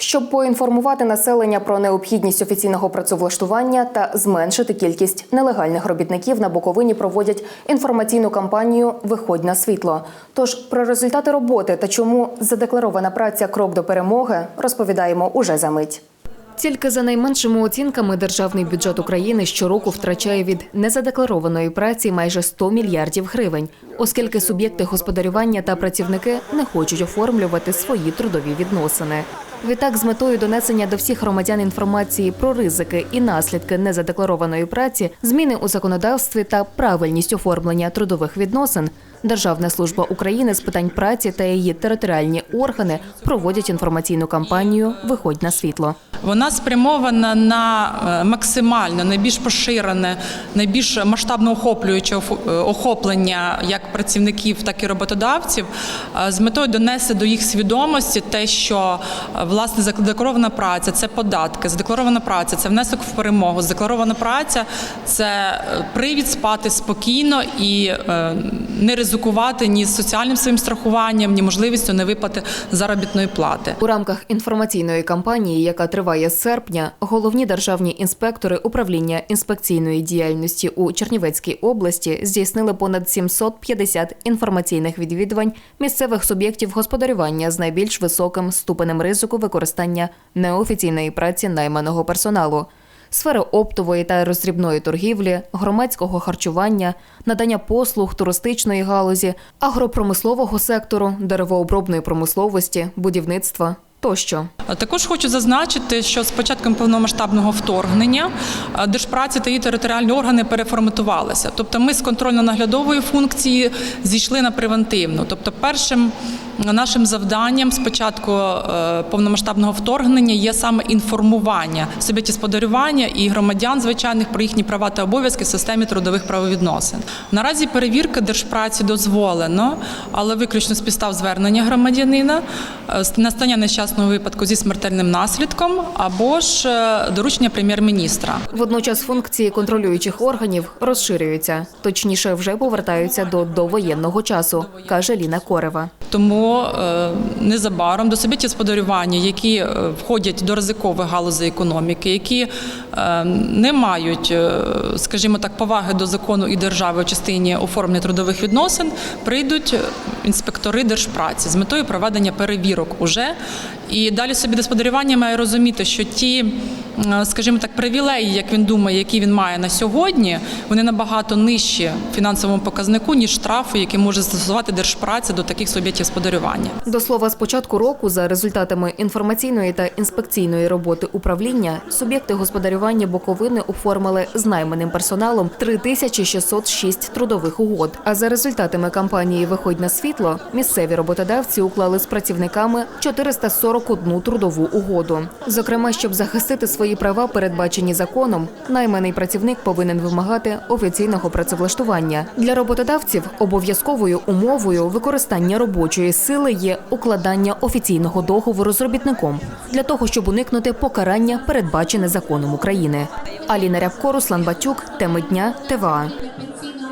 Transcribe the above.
Щоб поінформувати населення про необхідність офіційного працевлаштування та зменшити кількість нелегальних робітників на Буковині проводять інформаційну кампанію Виходь на світло. Тож про результати роботи та чому задекларована праця крок до перемоги розповідаємо уже за мить. Тільки за найменшими оцінками державний бюджет України щороку втрачає від незадекларованої праці майже 100 мільярдів гривень, оскільки суб'єкти господарювання та працівники не хочуть оформлювати свої трудові відносини. Відтак, з метою донесення до всіх громадян інформації про ризики і наслідки незадекларованої праці, зміни у законодавстві та правильність оформлення трудових відносин, Державна служба України з питань праці та її територіальні органи проводять інформаційну кампанію Виходь на світло. Вона спрямована на е, максимально найбільш поширене, найбільш масштабно охоплююче е, охоплення як працівників, так і роботодавців е, з метою донести до їх свідомості те, що власне задекларована праця це податки, задекларована праця це внесок в перемогу. Задекларована праця це е, привід спати спокійно і е, не ризикувати ні соціальним своїм страхуванням, ні можливістю невиплати заробітної плати. У рамках інформаційної кампанії, яка триває з серпня, головні державні інспектори управління інспекційної діяльності у Чернівецькій області здійснили понад 750 інформаційних відвідувань місцевих суб'єктів господарювання з найбільш високим ступенем ризику використання неофіційної праці найманого персоналу. Сфери оптової та роздрібної торгівлі, громадського харчування, надання послуг туристичної галузі, агропромислового сектору, деревообробної промисловості, будівництва тощо. Також хочу зазначити, що з початком повномасштабного вторгнення Держпраці та її територіальні органи переформатувалися. Тобто ми з контрольно-наглядової функції зійшли на превентивну. Тобто, першим нашим завданням з початку е, повномасштабного вторгнення є саме інформування сподарювання і громадян звичайних про їхні права та обов'язки в системі трудових правовідносин. Наразі перевірка держпраці дозволено, але виключно з підстав звернення громадянина, е, настання нещасного випадку зі смертельним наслідком або ж е, доручення прем'єр-міністра. Водночас функції контролюючих органів розширюються, точніше, вже повертаються до довоєнного часу, каже Ліна Корева. Тому е, незабаром до суб'єктів сподарювання, які е, входять до ризикових галузей економіки, які не мають, скажімо так, поваги до закону і держави у частині оформлення трудових відносин, прийдуть інспектори держпраці з метою проведення перевірок уже. І далі собі господарювання має розуміти, що ті, скажімо так, привілеї, як він думає, які він має на сьогодні, вони набагато нижчі фінансовому показнику, ніж штрафи, які може застосувати держпраця до таких суб'єктів господарювання. До слова, з початку року, за результатами інформаційної та інспекційної роботи управління, суб'єкти господарювання Буковини оформили з найманим персоналом 3606 трудових угод. А за результатами кампанії Виходь на світло місцеві роботодавці уклали з працівниками 441 трудову угоду. Зокрема, щоб захистити свої права, передбачені законом, найманий працівник повинен вимагати офіційного працевлаштування. Для роботодавців обов'язковою умовою використання робочої сили є укладання офіційного договору з робітником для того, щоб уникнути покарання, передбачене законом України. Аліна Рябко, Руслан Батюк, теми дня ТВА.